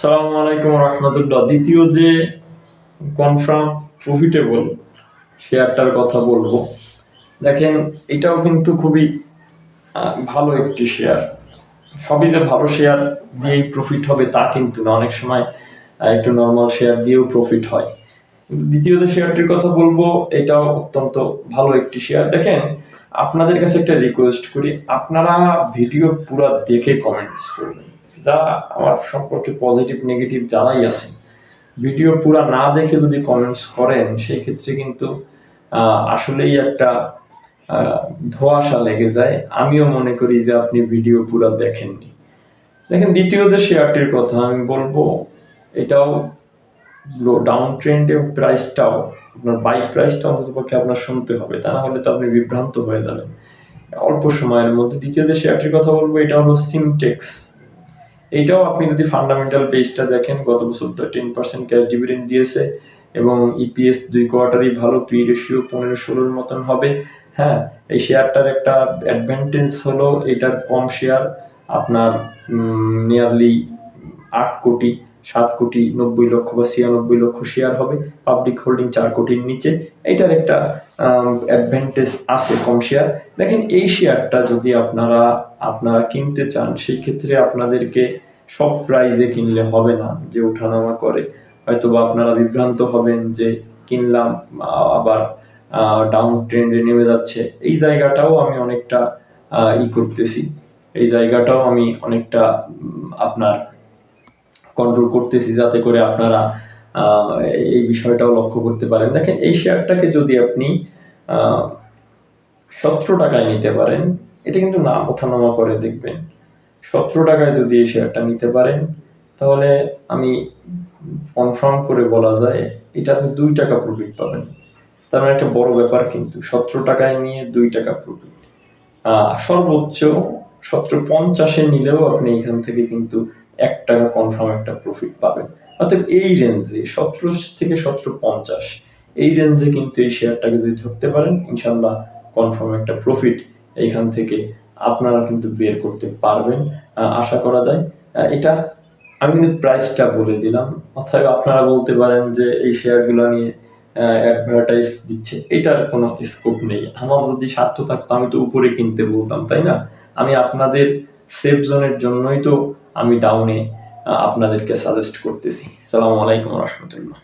সালামু আলাইকুম রহমতুল্লাহ। দ্বিতীয় যে কনফার্ম প্রফিটেবল শেয়ারটার কথা বলব, দেখেন এটাও কিন্তু খুবই ভালো একটি শেয়ার সবই যে ভালো শেয়ার দিয়েই প্রফিট হবে তা কিন্তু না। অনেক সময় একটু নর্মাল শেয়ার দিয়েও প্রফিট হয়। দ্বিতীয় যে শেয়ারটির কথা বলব, এটাও অত্যন্ত ভালো একটি শেয়ার দেখেন, আপনাদের কাছে একটা রিকোয়েস্ট করি, আপনারা ভিডিও পুরো দেখে কমেন্টস করবেন। যা আমার সম্পর্কে পজিটিভ নেগেটিভ যারাই আছে ভিডিও পুরা না দেখে যদি কমেন্টস করেন, সেই ক্ষেত্রে কিন্তু আসলেই একটা ধোঁয়াশা লেগে যায়। আমিও মনে করি যে আপনি ভিডিও পুরা দেখেননি। দেখেন, দ্বিতীয় যে শেয়ারটির কথা আমি বলব, এটাও ডাউন ট্রেন্ডে প্রাইসটাও আপনার বাইক প্রাইসটা অন্তত পক্ষে আপনার শুনতে হবে, তা না হলে তো আপনি বিভ্রান্ত হয়ে যাবেন। অল্প সময়ের মধ্যে দ্বিতীয় যে শেয়ারটির কথা বলব, এটা হলো সিমটেক্স এইটাও আপনি যদি ফান্ডামেন্টাল পেজটা দেখেন, গত বছর তো টেন পার্সেন্ট ক্যাশ ডিভিডেন্ড দিয়েছে এবং ইপিএস দুই কোয়ার্টারই ভালো পি রেশিও পনেরো ষোলোর মতন হবে। হ্যাঁ এই শেয়ারটার একটা অ্যাডভান্টেজ হলো এটার কম শেয়ার আপনার নিয়ারলি আট কোটি। সাত কোটি নব্বই লক্ষ বা ছিয়ানব্বই লক্ষ শেয়ার হবে। পাবলিক হোল্ডিং চার কোটির নিচে। এটার একটা অ্যাডভান্টেজ আছে কম শেয়ার দেখেন, এই শেয়ারটা যদি আপনারা আপনারা কিনতে চান, সেই ক্ষেত্রে আপনাদেরকে সব প্রাইজে কিনলে হবে না যে ওঠানামা করে। হয়তো বা আপনারা বিভ্রান্ত হবেন যে কিনলাম, আবার ডাউন ট্রেন্ডে নেমে যাচ্ছে। এই জায়গাটাও আমি অনেকটা ই করতেছি। এই জায়গাটাও আমি অনেকটা আপনার কন্ট্রোল করতেছি যাতে করে আপনারা এই বিষয়টাও লক্ষ্য করতে পারেন। দেখেন, এই শেয়ারটাকে যদি আপনি সতেরো টাকায় নিতে পারেন, এটা কিন্তু নাম ওঠানামা করে দেখবেন। সতেরো টাকায় যদি এই শেয়ারটা নিতে পারেন, তাহলে আমি কনফার্ম করে বলা যায়, এটা আপনি দুই টাকা প্রফিট পাবেন। তার মানে একটা বড় ব্যাপার কিন্তু, সতেরো টাকায় নিয়ে দুই টাকা প্রফিট সর্বোচ্চ সতেরো পঞ্চাশে নিলেও আপনি এখান থেকে কিন্তু এক টাকা কনফার্ম একটা প্রফিট পাবেন। অর্থাৎ এই রেঞ্জে সতেরো থেকে সতেরো পঞ্চাশ, এই রেঞ্জে কিন্তু এই শেয়ারটাকে যদি ধরতে পারেন ইনশাল্লাহ কনফার্ম একটা প্রফিট এইখান থেকে আপনারা কিন্তু বের করতে পারবেন আশা করা যায়। এটা আমি কিন্তু প্রাইসটা বলে দিলাম। অথবা আপনারা বলতে পারেন যে এই শেয়ারগুলো নিয়ে অ্যাডভার্টাইজ দিচ্ছে। এটার কোনো স্কোপ নেই। আমার যদি স্বার্থ থাকতো, আমি তো উপরে কিনতে বলতাম, তাই না? আমি আপনাদের সেফ জোনের জন্যই তো আমি ডাউনে আপনাদেরকে সাজেস্ট করতেছি। সালামু আলাইকুম রহমতুল্লাহ।